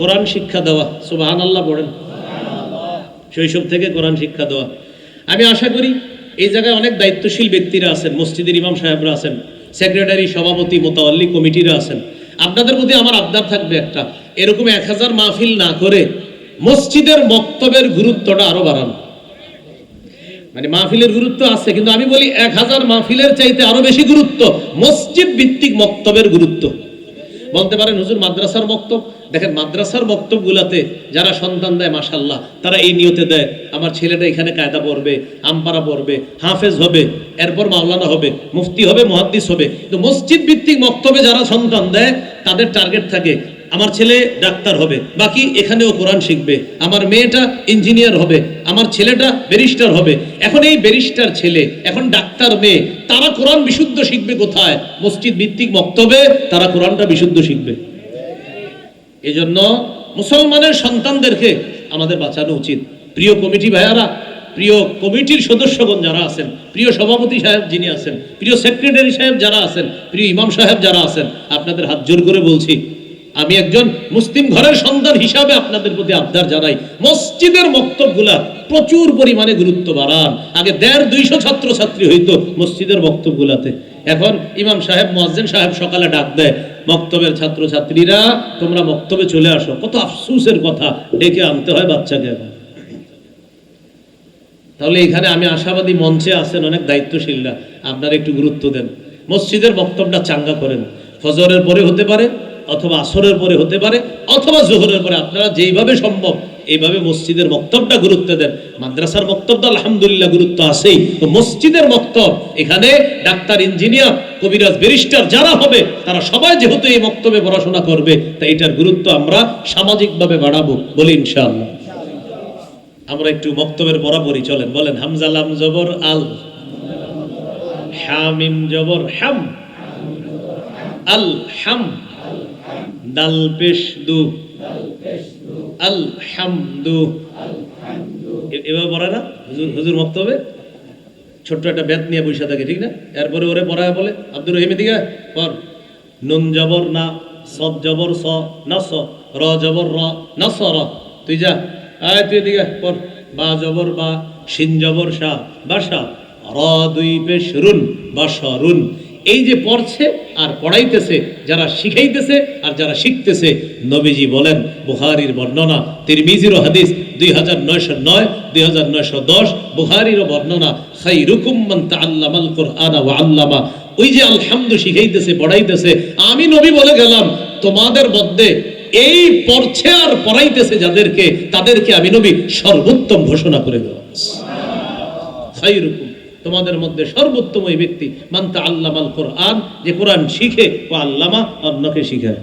কোরআন শিক্ষা দেওয়া সুবাহান আল্লাহ পড়েন। শৈশব থেকে কোরআন শিক্ষা দেওয়া। আমি আশা করি এই জায়গায় অনেক দায়িত্বশীল ব্যক্তিরা আছেন, মসজিদের ইমাম সাহেবরা আছেন, সেক্রেটারি, সভাপতি মোতাল্লি কমিটিরা আছেন। আপনাদের প্রতি আমার আবদার থাকবে একটা, এরকম এক হাজার মাহফিল না করে মসজিদের বক্তব্যের গুরুত্বটা আরও বাড়ানো। মানে মাহফিলের গুরুত্ব আছে, কিন্তু আমি বলি এক হাজার মাহফিলের চাইতে আরও বেশি গুরুত্ব মসজিদ ভিত্তিক মক্তবের গুরুত্ব। বলতে পারেন, হুজুর, মাদ্রাসার বক্তব্য দেখেন, মাদ্রাসার বক্তব্যগুলাতে যারা সন্তান দেয় মাসাল্লাহ তারা এই নিয়তে দেয়, আমার ছেলেটা এখানে কায়দা পড়বে আমপারা পড়বে, হাফেজ হবে, এরপর মাওলানা হবে, মুফতি হবে, মহাদ্দিস হবে। কিন্তু মসজিদ ভিত্তিক বক্তব্যে যারা সন্তান দেয়, তাদের টার্গেট থাকে আমার ছেলে ডাক্তার হবে, বাকি এখানেও কোরআন শিখবে, আমার মেয়েটা ইঞ্জিনিয়ার হবে, আমার ছেলেটা ব্যারিস্টার হবে। এখন এই ব্যারিস্টার ছেলে, এখন ডাক্তার মেয়ে, তারা কোরআন বিশুদ্ধ শিখবে কোথায়? মসজিদ ভিত্তিক বক্তব্যে তারা কোরআনটা বিশুদ্ধ শিখবে। এজন্য মুসলমানের সন্তানদেরকে আমাদের বাঁচানো উচিত। প্রিয় কমিটি ভাইয়ারা, প্রিয় কমিটির সদস্যগণ যারা আছেন, প্রিয় সভাপতি সাহেব যিনি আছেন, প্রিয় সেক্রেটারি সাহেব যারা আছেন, প্রিয় ইমাম সাহেব যারা আছেন, আপনাদের হাত জোর করে বলছি আমি একজন মুসলিম ঘরের সন্তান হিসাবে আপনাদের প্রতি আবদার জানাই। মসজিদের বক্তব্যগুলা প্রচুর পরিমাণে গুরুত্ব বাড়ান। আগে দেড় দুইশো ছাত্র ছাত্রী হইতো মসজিদের বক্তব্যগুলাতে এখন ইমাম সাহেব মসজিদ সাহেব সকালে ডাক দেয় বক্তব্যের ছাত্র ছাত্রীরা তোমরা বক্তব্যে চলে আসো। কত আফসুসের কথা, ডেকে আনতে হয় বাচ্চাকে তাহলে এখানে আমি আশাবাদী মঞ্চে আছেন অনেক দায়িত্বশীলরা। আপনারা একটু গুরুত্ব দেন। মসজিদের বক্তব্যটা চাঙ্গা করেন। ফজরের পরে হতে পারে অথবা আসরের পরে হতে পারে, অথবা জোহরের পরে। আপনারা যেইভাবে সম্ভব এইভাবে মসজিদের বক্তব্যটা গুরুত্ব দেন। মাদ্রাসার বক্তব্য আলহামদুলিল্লাহ গুরুত্ব আছেই। তো মসজিদের বক্তব্য এখানে ডাক্তার, ইঞ্জিনিয়ার, কবিরাজ, ব্যারিস্টার যারা হবে, তারা সবাই যেহেতু এই বক্তব্যে পড়াশোনা করবে তাই এটার গুরুত্ব আমরা সামাজিকভাবে বাড়াবো বলি ইনশাআল্লাহ। আমরা একটু বক্তব্যের বরাবরই চলেন। বলেন, হামজালাম জবর আল, হামিম জবর হাম, আল হাম। দাল পেশ দু। আল হামদু এ- এভাবে পড়ায় না? হুজুর হুজুর বক্তব্যে ছোট্ট একটা ব্যাত নিয়ে বসে থাকে, ঠিক না? এরপরে ওরে পড়ায় বলে, আব্দুর রহিম দিকে পর নুন জবর না সদ জবর স, না স, র জবর র, না স, র। তুই যা, আয়, তুই দিকে পর বা জবর বা, শিন জবর সা বাসা র দুই পেশ রুন, বা রুন। এই যে পড়ছে আর পড়াইতেছে, যারা শিখাইতেছে আর যারা শিখতেছে, নবীজি বলেন বুহারির বর্ণনা তিরমিজিরও হাদিস দুই হাজার নয়শো নয়, দুই হাজার নয়শো দশ বুহারিরও বর্ণনা খাই রুকুম্মান ওই যে আলহামদু শিখাইতেছে, পড়াইতেছে, আমি নবী বলে গেলাম, তোমাদের মধ্যে এই পড়ছে আর পড়াইতেছে যাদেরকে, তাদেরকে আমি নবী সর্বোত্তম ঘোষণা করে গেলাম খাইরুকুম তোমাদের মধ্যে সর্বোত্তম ওই ব্যক্তি মান্তা আল্লামাল কোরআন, যে কোরআন শিখে, ও আল্লামা অন্যকে শিখায়।